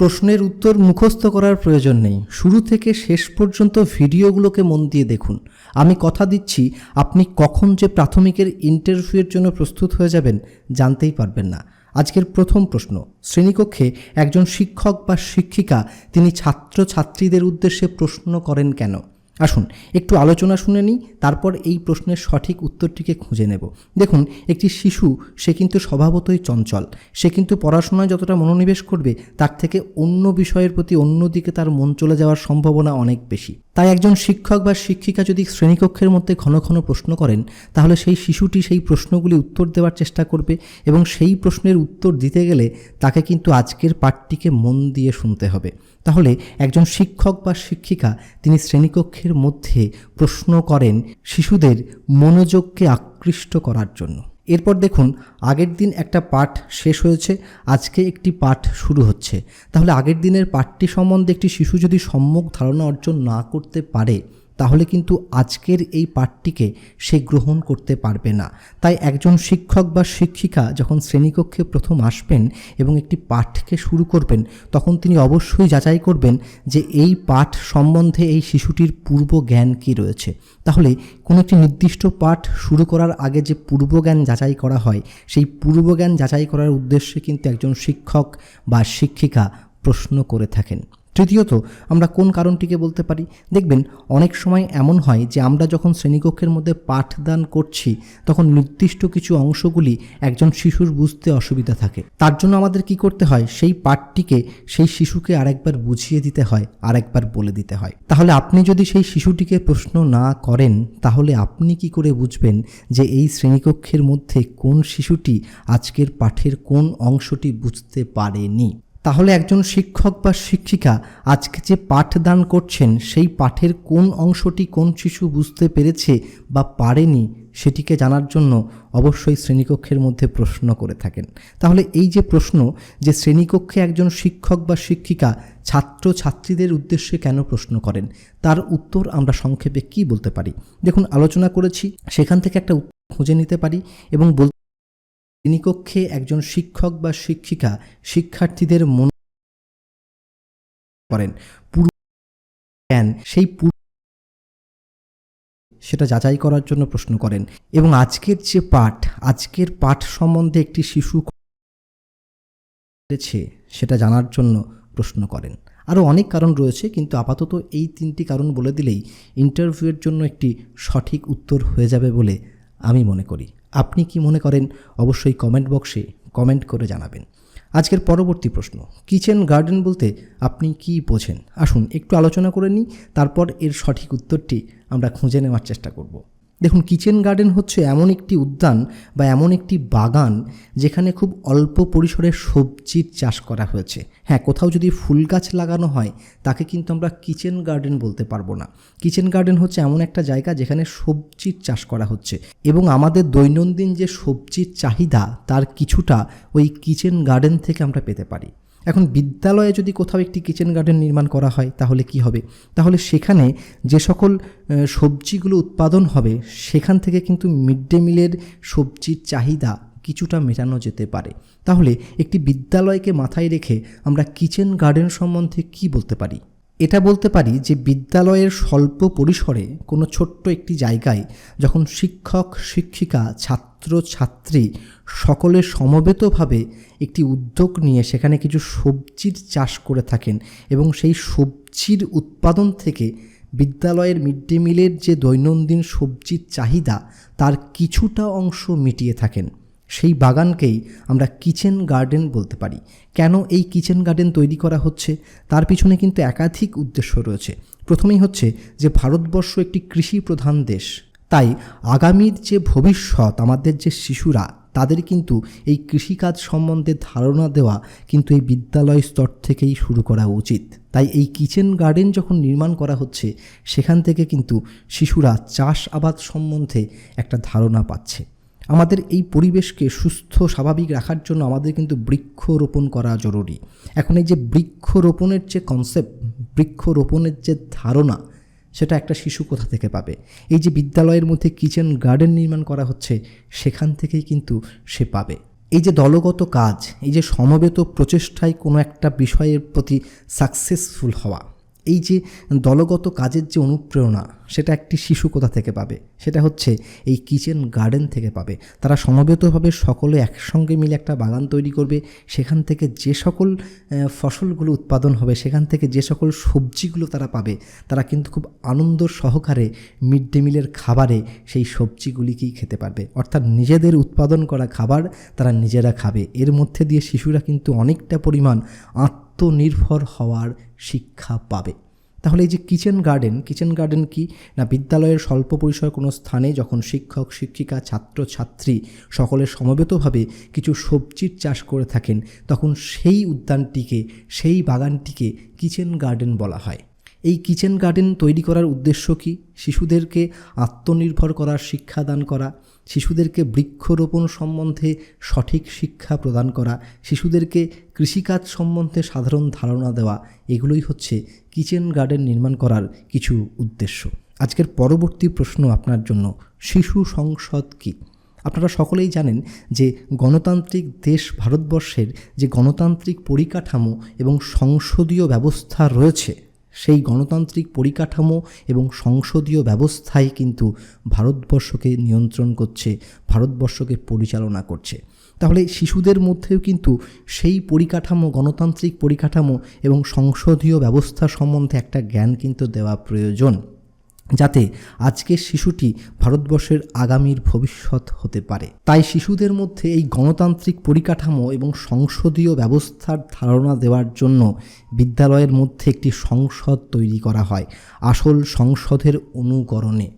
প্রশ্নের উত্তর মুখস্থ করার প্রয়োজন নেই। শুরু থেকে শেষ পর্যন্ত ভিডিওগুলোকে মন দিয়ে দেখুন। আমি কথা দিচ্ছি, আপনি কখন যে প্রাথমিকের ইন্টারভিউয়ের জন্য প্রস্তুত হয়ে যাবেন জানতেই পারবেন না। আজকের প্রথম প্রশ্ন, শ্রেণীকক্ষে একজন শিক্ষক বা শিক্ষিকা, তিনি ছাত্র ছাত্রীদের উদ্দেশ্যে প্রশ্ন করেন কেন? আসুন, একটু আলোচনা শুনে নিই, তারপর এই প্রশ্নের সঠিক উত্তরটিকে খুঁজে নেব। দেখুন, একটি শিশু, সে কিন্তু স্বভাবতই চঞ্চল। সে কিন্তু পড়াশোনায় যতটা মনোনিবেশ করবে, তার থেকে অন্য বিষয়ের প্রতি অন্যদিকে তার মন চলে যাওয়ার সম্ভাবনা অনেক বেশি। তাই একজন শিক্ষক বা শিক্ষিকা যদি শ্রেণীকক্ষের মধ্যে ঘন ঘন প্রশ্ন করেন, তাহলে সেই শিশুটি সেই প্রশ্নগুলি উত্তর দেওয়ার চেষ্টা করবে এবং সেই প্রশ্নের উত্তর দিতে গেলে তাকে কিন্তু আজকের পাঠটিকে মন দিয়ে শুনতে হবে। তাহলে একজন শিক্ষক বা শিক্ষিকা তিনি শ্রেণীকক্ষের মধ্যে প্রশ্ন করেন শিশুদের মনোযোগকে আকৃষ্ট করার জন্য। এরপর দেখুন, আগের দিন একটা পাঠ শেষ হয়েছে, আজকে একটি পাঠ শুরু হচ্ছে। তাহলে আগের দিনের পাঠটি সম্বন্ধে একটি শিশু যদি সম্যক ধারণা অর্জন না করতে পারে তাহলে কিন্তু আজকের এই পাঠটিকে সে গ্রহণ করতে পারবে না। তাই একজন শিক্ষক বা শিক্ষিকা যখন শ্রেণীকক্ষে প্রথম আসবেন এবং একটি পাঠকে শুরু করবেন, তখন তিনি অবশ্যই যাচাই করবেন যে এই পাঠ সম্বন্ধে এই শিশুটির পূর্ব জ্ঞান কী রয়েছে। তাহলে কোনো একটি নির্দিষ্ট পাঠ শুরু করার আগে যে পূর্বজ্ঞান যাচাই করা হয়, সেই পূর্বজ্ঞান যাচাই করার উদ্দেশ্যে কিন্তু একজন শিক্ষক বা শিক্ষিকা প্রশ্ন করে থাকেন। তৃতীয়ত, আমরা কোন কারণটিকে বলতে পারি? দেখবেন, অনেক সময় এমন হয় যে আমরা যখন শ্রেণীকক্ষের মধ্যে পাঠদান করছি, তখন নির্দিষ্ট কিছু অংশগুলি একজন শিশুর বুঝতে অসুবিধা থাকে। তার জন্য আমাদের কি করতে হয়? সেই পাঠটিকে সেই শিশুকে আরেকবার বুঝিয়ে দিতে হয়, আরেকবার বলে দিতে হয়। তাহলে আপনি যদি সেই শিশুটিকে প্রশ্ন না করেন, তাহলে আপনি কি করে বুঝবেন যে এই শ্রেণীকক্ষের মধ্যে কোন শিশুটি আজকের পাঠের কোন অংশটি বুঝতে পারেনি? তাহলে একজন শিক্ষক বা শিক্ষিকা আজকে যে পাঠদান করছেন, সেই পাঠের কোন অংশটি কোন শিশু বুঝতে পেরেছে বা পারেনি, সেটিকে জানার জন্য অবশ্যই শ্রেণীকক্ষের মধ্যে প্রশ্ন করে থাকেন। তাহলে এই যে প্রশ্ন যে শ্রেণীকক্ষে একজন শিক্ষক বা শিক্ষিকা ছাত্র ছাত্রীদের উদ্দেশ্যে কেন প্রশ্ন করেন, তার উত্তর আমরা সংক্ষেপে কি বলতে পারি? দেখুন, আলোচনা করেছি, সেখান থেকে একটা খুঁজে নিতে পারি এবং বলতে শ্রেণীকক্ষে একজন শিক্ষক বা শিক্ষিকা, শিক্ষার্থীদের মন করেন। পূর্ব জ্ঞান সেই সেটা যাচাই করার জন্য প্রশ্ন করেন। এবং আজকের যে পাঠ, আজকের পাঠ সম্বন্ধে একটি শিশু সেটা জানার জন্য প্রশ্ন করেন। আরও অনেক কারণ রয়েছে, কিন্তু আপাতত এই তিনটি কারণ বলে দিলেই ইন্টারভিউয়ের জন্য একটি সঠিক উত্তর হয়ে যাবে বলে আমি মনে করি। আপনি কি মনে করেন, অবশ্যই কমেন্ট বক্সে কমেন্ট করে জানাবেন। আজকের পরবর্তী প্রশ্ন, কিচেন গার্ডেন বলতে আপনি কি বোঝেন? আসুন, একটু আলোচনা করে নিই, তারপর এর সঠিক উত্তরটি আমরা খুঁজে নেওয়ার চেষ্টা করব। দেখুন কিচেন গার্ডেন হচ্ছে এমন একটি উদ্যান বা এমন একটি বাগান যেখানে খুব অল্প পরিসরে সবজির চাষ করা হয়েছে। হ্যাঁ কোথাও যদি ফুল গাছ লাগানো হয়, তাকে কিন্তু আমরা কিচেন গার্ডেন বলতে পারব না। কিচেন গার্ডেন হচ্ছে এমন একটা জায়গা যেখানে সবজির চাষ করা হচ্ছে এবং আমাদের দৈনন্দিন যে সবজির চাহিদা, তার কিছুটা ওই কিচেন গার্ডেন থেকে আমরা পেতে পারি। এখন বিদ্যালয়ে যদি কোথাও একটি কিচেন গার্ডেন নির্মাণ করা হয়, তাহলে কি হবে? তাহলে সেখানে যে সকল সবজিগুলো উৎপাদন হবে, সেখান থেকে কিন্তু মিড ডে মিলের সবজির চাহিদা কিছুটা মেটানো যেতে পারে। তাহলে একটি বিদ্যালয়কে মাথায় রেখে আমরা কিচেন গার্ডেন সম্বন্ধে কি বলতে পারি? এটা বলতে পারি যে বিদ্যালয়ের স্বল্প পরিসরে কোনো ছোট্ট একটি জায়গায় যখন শিক্ষক, শিক্ষিকা, ছাত্র ছাত্রী সকলে সমবেতভাবে একটি উদ্যোগ নিয়ে সেখানে কিছু সবজির চাষ করে থাকেন এবং সেই সবজির উৎপাদন থেকে বিদ্যালয়ের মিড ডে মিলের যে দৈনন্দিন সবজির চাহিদা, তার কিছুটা অংশ মিটিয়ে থাকেন। সেই বাগানকেই আমরা কিচেন গার্ডেন বলতে পারি। কেন এই কিচেন গার্ডেন তৈরি করা হচ্ছে? তার পিছনে কিন্তু একাধিক উদ্দেশ্য রয়েছে। প্রথমেই হচ্ছে যে ভারতবর্ষ একটি কৃষি প্রধান দেশ। তাই আগামীর যে ভবিষ্যৎ, আমাদের যে শিশুরা, তাদের কিন্তু এই কৃষিকাজ সম্বন্ধে ধারণা দেওয়া কিন্তু এই বিদ্যালয় স্তর থেকেই শুরু করা উচিত। তাই এই কিচেন গার্ডেন যখন নির্মাণ করা হচ্ছে, সেখান থেকে কিন্তু শিশুরা চাষ আবাদ সম্বন্ধে একটা ধারণা পাচ্ছে। আমাদের এই পরিবেশকে সুস্থ, স্বাভাবিক রাখার জন্য আমাদের কিন্তু বৃক্ষরোপণ করা জরুরি। এখন এই যে বৃক্ষরোপণের যে কনসেপ্ট বৃক্ষরোপণের যে ধারণা সেটা একটা শিশু কোথা থেকে পাবে? এই যে বিদ্যালয়ের মধ্যে কিচেন গার্ডেন নির্মাণ করা হচ্ছে, সেখান থেকেই কিন্তু সে পাবে। এই যে দলগত কাজ, এই যে সমবেত প্রচেষ্টায় কোনো একটা বিষয়ের প্রতি সাকসেসফুল হওয়া এই যে দলগত কাজের যে অনুপ্রেরণা, সেটা একটি শিশু কোথা থেকে পাবে? সেটা হচ্ছে এই কিচেন গার্ডেন থেকে পাবে। তারা সমবেতভাবে সকলে একসঙ্গে মিলে একটা বাগান তৈরি করবে। সেখান থেকে যে সকল ফসলগুলো উৎপাদন হবে, সেখান থেকে যে সকল সবজিগুলো তারা পাবে, তারা কিন্তু খুব আনন্দ সহকারে মিড ডে মিলের খাবারে সেই সবজিগুলিকেই খেতে পারবে। অর্থাৎ নিজেদের উৎপাদন করা খাবার তারা নিজেরা খাবে। এর মধ্যে দিয়ে শিশুরা কিন্তু অনেকটা পরিমাণ আত্মনির্ভর হওয়ার শিক্ষা পাবে। তাহলে এই যে কিচেন গার্ডেন কিচেন গার্ডেন কি? না, বিদ্যালয়ের স্বল্প পরিসর কোনো স্থানে যখন শিক্ষক, শিক্ষিকা, ছাত্র, ছাত্রী সকলে সমবেতভাবে কিছু সবজির চাষ করে থাকেন, তখন সেই উদ্যানটিকে, সেই বাগানটিকে কিচেন গার্ডেন বলা হয়। এই কিচেন গার্ডেন তৈরি করার উদ্দেশ্য কি? শিশুদেরকে আত্মনির্ভর করার শিক্ষাদান করা, শিশুদেরকে বৃক্ষরোপণ সম্বন্ধে সঠিক শিক্ষা প্রদান করা, শিশুদেরকে কৃষিকাজ সম্বন্ধে সাধারণ ধারণা দেওয়া, এগুলোই হচ্ছে কিচেন গার্ডেন নির্মাণ করার কিছু উদ্দেশ্য। আজকের পরবর্তী প্রশ্ন আপনার জন্য, শিশু সংসদ কী? আপনারা সকলেই জানেন যে গণতান্ত্রিক দেশ ভারতবর্ষের যে গণতান্ত্রিক পরিকাঠামো এবং সংসদীয় ব্যবস্থা রয়েছে সেই গণতান্ত্রিক পরিকাঠামো এবং সংসদীয় ব্যবস্থাই কিন্তু ভারতবর্ষকে নিয়ন্ত্রণ করছে, ভারতবর্ষকে পরিচালনা করছে। তাহলে শিশুদের মধ্যেও কিন্তু সেই পরিকাঠামো, গণতান্ত্রিক পরিকাঠামো এবং সংসদীয় ব্যবস্থা সম্বন্ধে একটা জ্ঞান কিন্তু দেওয়া প্রয়োজন। যাতে আজকের শিশুটি ভারতবর্ষের আগামীর ভবিষ্যৎ হতে পারে। তাই শিশুদের মধ্যে এই গণতান্ত্রিক পরিকাঠামো এবং সংসদীয় ব্যবস্থার ধারণা দেওয়ার জন্য বিদ্যালয়ের মধ্যে একটি সংসদ তৈরি করা হয়, আসল সংসদের অনুকরণে।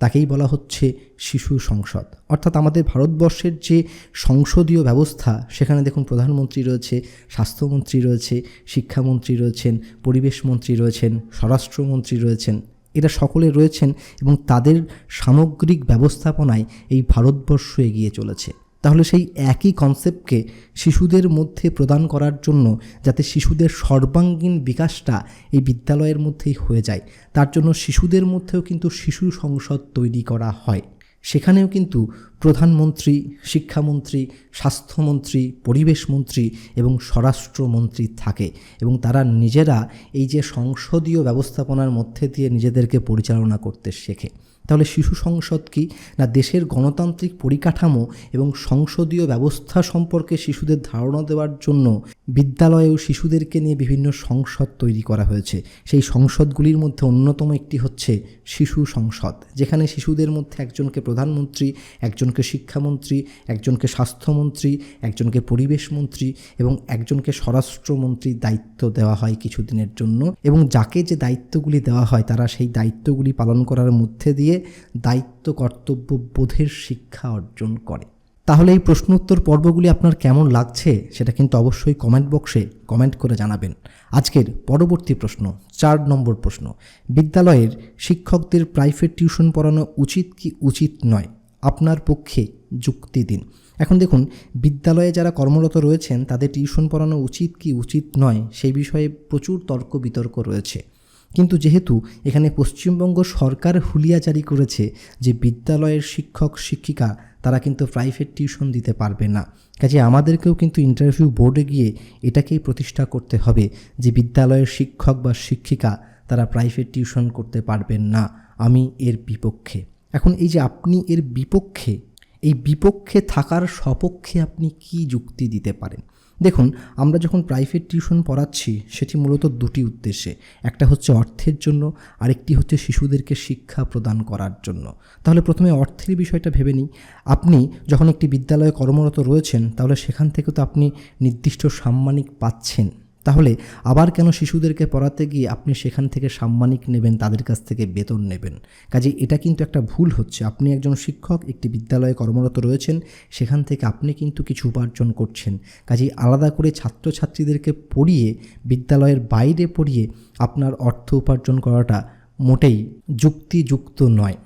তাকেই বলা হচ্ছে শিশু সংসদ। অর্থাৎ আমাদের ভারতবর্ষের যে সংসদীয় ব্যবস্থা, সেখানে দেখুন প্রধানমন্ত্রী রয়েছে, স্বাস্থ্যমন্ত্রী রয়েছে, শিক্ষামন্ত্রী রয়েছেন, পরিবেশ মন্ত্রী রয়েছেন, স্বরাষ্ট্রমন্ত্রী রয়েছেন। এরা সকলে রয়েছেন এবং তাদের সামগ্রিক ব্যবস্থাপনায় এই ভারতবর্ষ এগিয়ে চলেছে। তাহলে সেই একই কনসেপ্টকে শিশুদের মধ্যে প্রদান করার জন্য যাতে শিশুদের সর্বাঙ্গীন বিকাশটা এই বিদ্যালয়ের মধ্যেই হয়ে যায়, তার জন্য শিশুদের মধ্যেও কিন্তু শিশু সংসদ তৈরি করা হয়। সেখানেও কিন্তু প্রধানমন্ত্রী, শিক্ষামন্ত্রী, স্বাস্থ্যমন্ত্রী পরিবেশ মন্ত্রী এবং স্বরাষ্ট্রমন্ত্রী থাকে এবং তারা নিজেরা এই যে সংসদীয় ব্যবস্থাপনার মধ্যে দিয়ে নিজেদেরকে পরিচালনা করতে শেখে। তাহলে শিশু সংসদ কি? না দেশের গণতান্ত্রিক পরিকাঠামো এবং সংসদীয় ব্যবস্থা সম্পর্কে শিশুদের ধারণা দেওয়ার জন্য বিদ্যালয়েও শিশুদেরকে নিয়ে বিভিন্ন সংসদ তৈরি করা হয়েছে। সেই সংসদগুলির মধ্যে অন্যতম একটি হচ্ছে শিশু সংসদ, যেখানে শিশুদের মধ্যে একজনকে প্রধানমন্ত্রী, একজনকে শিক্ষামন্ত্রী, একজনকে স্বাস্থ্যমন্ত্রী, একজনকে পরিবেশ মন্ত্রী এবং একজনকে স্বরাষ্ট্রমন্ত্রীর দায়িত্ব দেওয়া হয় কিছুদিনের জন্য এবং যাকে যে দায়িত্বগুলি দেওয়া হয় তারা সেই দায়িত্বগুলি পালন করার মধ্যে দিয়ে দায়িত্ব কর্তব্য বোধের শিক্ষা অর্জন করে। তাহলে এই প্রশ্ন উত্তর পর্বগুলি আপনার কেমন লাগছে সেটা কিন্তু অবশ্যই কমেন্ট বক্সে কমেন্ট করে জানাবেন। আজকের পরবর্তী প্রশ্ন, চার নম্বর প্রশ্ন, বিদ্যালয়ের শিক্ষকদের প্রাইভেট টিউশন পড়ানো উচিত কি উচিত নয়? আপনার পক্ষে যুক্তি দিন। এখন দেখুন, বিদ্যালয়ে যারা কর্মরত রয়েছেন, তাদের টিউশন পড়ানো উচিত কি উচিত নয়, সেই বিষয়ে প্রচুর তর্ক বিতর্ক রয়েছে। কিন্তু যেহেতু এখানে পশ্চিমবঙ্গ সরকার হুলিয়া জারি করেছে যে বিদ্যালয়ের শিক্ষক, শিক্ষিকা, তারা কিন্তু প্রাইভেট টিউশন দিতে পারবে না। কাজে আমাদেরকেও কিন্তু ইন্টারভিউ বোর্ডে গিয়ে এটাকেই প্রতিষ্ঠা করতে হবে যে বিদ্যালয়ের শিক্ষক বা শিক্ষিকা তারা প্রাইভেট টিউশন করতে পারবেন না। আমি এর বিপক্ষে। এখন এই যে আপনি এর বিপক্ষে, এই বিপক্ষে থাকার সপক্ষে আপনি কি যুক্তি দিতে পারেন? দেখুন, আমরা যখন প্রাইভেট টিউশন পড়াচ্ছি, সেটি মূলত দুটি উদ্দেশ্যে। একটা হচ্ছে অর্থের জন্য, আরেকটি হচ্ছে শিশুদেরকে শিক্ষা প্রদান করার জন্য। তাহলে প্রথমে অর্থের বিষয়টা ভেবে নিই। আপনি যখন একটি বিদ্যালয়ে কর্মরত রয়েছেন, তাহলে সেখান থেকে তো আপনি নির্দিষ্ট সাম্মানিক পাচ্ছেন। তাহলে আবার কেন শিশুদেরকে পড়াতে গিয়ে আপনি সেখান থেকে সাম্মানিক নেবেন, তাদের কাছ থেকে বেতন নেবেন? কাজে এটা কিন্তু একটা ভুল হচ্ছে। আপনি একজন শিক্ষক, একটি বিদ্যালয়ে কর্মরত রয়েছেন, সেখান থেকে আপনি কিন্তু কিছু উপার্জন করছেন। কাজেই আলাদা করে ছাত্রছাত্রীদেরকে পড়িয়ে, বিদ্যালয়ের বাইরে পড়িয়ে আপনার অর্থ উপার্জন করাটা মোটেই যুক্তিযুক্ত নয়।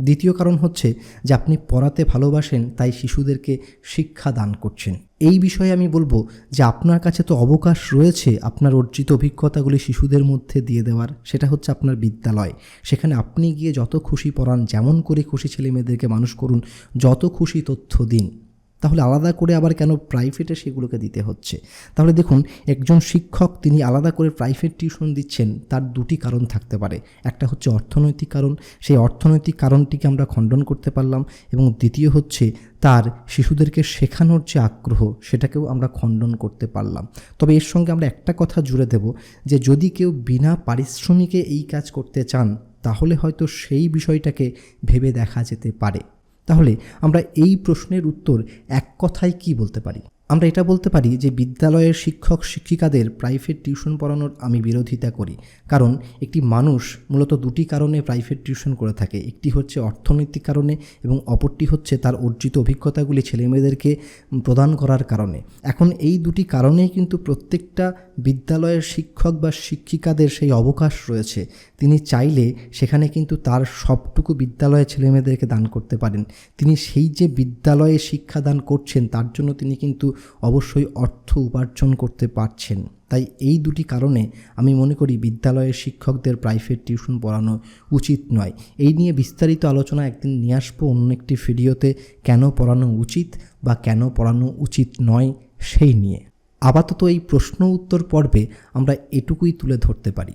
দ্বিতীয় কারণ হচ্ছে যে আপনি পড়াতে ভালোবাসেন, তাই শিশুদেরকে শিক্ষা দান করছেন। এই বিষয়ে আমি বলব যে আপনার কাছে তো অবকাশ রয়েছে আপনার অর্জিত অভিজ্ঞতাগুলি শিশুদের মধ্যে দিয়ে দেওয়ার, সেটা হচ্ছে আপনার বিদ্যালয়। সেখানে আপনি গিয়ে যত খুশি পড়ান, যেমন করে খুশি ছেলে মেয়েদেরকে মানুষ করুন, যত খুশি তথ্য দিন। তাহলে আলাদা করে আবার কেন প্রাইভেটে সেগুলোকে দিতে হচ্ছে? তাহলে দেখুন, একজন শিক্ষক তিনি আলাদা করে প্রাইভেট টিউশন দিচ্ছেন, তার দুটি কারণ থাকতে পারে। একটা হচ্ছে অর্থনৈতিক কারণ, সেই অর্থনৈতিক কারণটিকে আমরা খণ্ডন করতে পারলাম এবং দ্বিতীয় হচ্ছে তার শিশুদেরকে শেখানোর যে আগ্রহ, সেটাকেও আমরা খণ্ডন করতে পারলাম। তবে এর সঙ্গে আমরা একটা কথা জুড়ে দেব যে যদি কেউ বিনা পারিশ্রমিকে এই কাজ করতে চান, তাহলে হয়তো সেই বিষয়টাকে ভেবে দেখা যেতে পারে। তাহলে আমরা এই প্রশ্নের উত্তর এক কথায় কি বলতে পারি? আমরা এটা বলতে পারি যে বিদ্যালয়ের শিক্ষক শিক্ষিকাদের প্রাইভেট টিউশন পড়ানোর আমি বিরোধিতা করি। কারণ একটি মানুষ মূলত দুটি কারণে প্রাইভেট টিউশন করে থাকে। একটি হচ্ছে অর্থনৈতিক কারণে এবং অপরটি হচ্ছে তার অর্জিত অভিজ্ঞতাগুলি ছেলেমেয়েদেরকে প্রদান করার কারণে। এখন এই দুটি কারণেই কিন্তু প্রত্যেকটা বিদ্যালয়ের শিক্ষক বা শিক্ষিকাদের সেই অবকাশ রয়েছে। তিনি চাইলে সেখানে কিন্তু তার সবটুকু বিদ্যালয়ে ছেলেমেয়েদেরকে দান করতে পারেন। তিনি সেই যে বিদ্যালয়ে শিক্ষাদান করছেন, তার জন্য তিনি কিন্তু অবশ্যই অর্থ উপার্জন করতে পারছেন। তাই এই দুটি কারণে আমি মনে করি বিদ্যালয়ের শিক্ষকদের প্রাইভেট টিউশন পড়ানো উচিত নয়। এই নিয়ে বিস্তারিত আলোচনা একদিন নিয়ে আসব অন্য একটি ভিডিওতে, কেন পড়ানো উচিত বা কেন পড়ানো উচিত নয় সেই নিয়ে। আপাতত এই প্রশ্ন উত্তর পর্বে আমরা এটুকুই তুলে ধরতে পারি।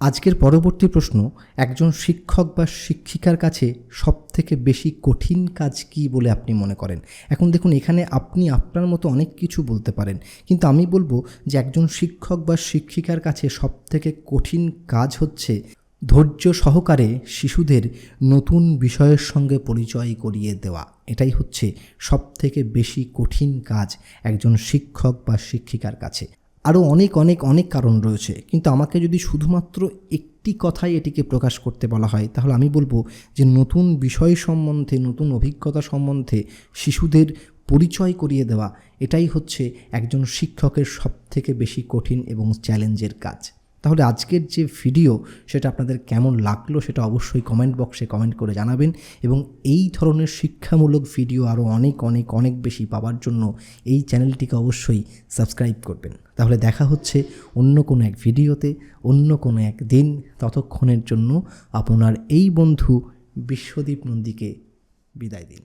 আজকের পরবর্তী প্রশ্ন, একজন শিক্ষক বা শিক্ষিকার কাছে সবথেকে বেশি কঠিন কাজ কি বলে আপনি মনে করেন? এখন দেখুন, এখানে আপনি আপনার মতো অনেক কিছু বলতে পারেন, কিন্তু আমি বলব যে একজন শিক্ষক বা শিক্ষিকার কাছে সবথেকে কঠিন কাজ হচ্ছে ধৈর্য সহকারে শিশুদের নতুন বিষয়ের সঙ্গে পরিচয় করিয়ে দেওয়া। এটাই হচ্ছে সবথেকে বেশি কঠিন কাজ একজন শিক্ষক বা শিক্ষিকার কাছে। আরও অনেক অনেক অনেক কারণ রয়েছে। কিন্তু আমাকে যদি শুধুমাত্র একটি কথাই এটিকে প্রকাশ করতে বলা হয়, তাহলে আমি বলব যে নতুন বিষয় সম্বন্ধে, নতুন অভিজ্ঞতা সম্বন্ধে শিশুদের পরিচয় করিয়ে দেওয়া, এটাই হচ্ছে একজন শিক্ষকের সবথেকে বেশি কঠিন এবং চ্যালেঞ্জের কাজ। তাহলে আজকের যে ভিডিও সেটা আপনাদের কেমন লাগল সেটা অবশ্যই কমেন্ট বক্সে কমেন্ট করে জানাবেন এবং এই ধরনের শিক্ষামূলক ভিডিও আরও অনেক অনেক অনেক বেশি পাওয়ার জন্য এই চ্যানেলটিকে অবশ্যই সাবস্ক্রাইব করবেন। তাহলে দেখা হচ্ছে অন্য কোনো এক ভিডিওতে অন্য কোনো এক দিন ততক্ষণের জন্য আপনার এই বন্ধু বিশ্বদীপ নন্দীকে বিদায় দিন।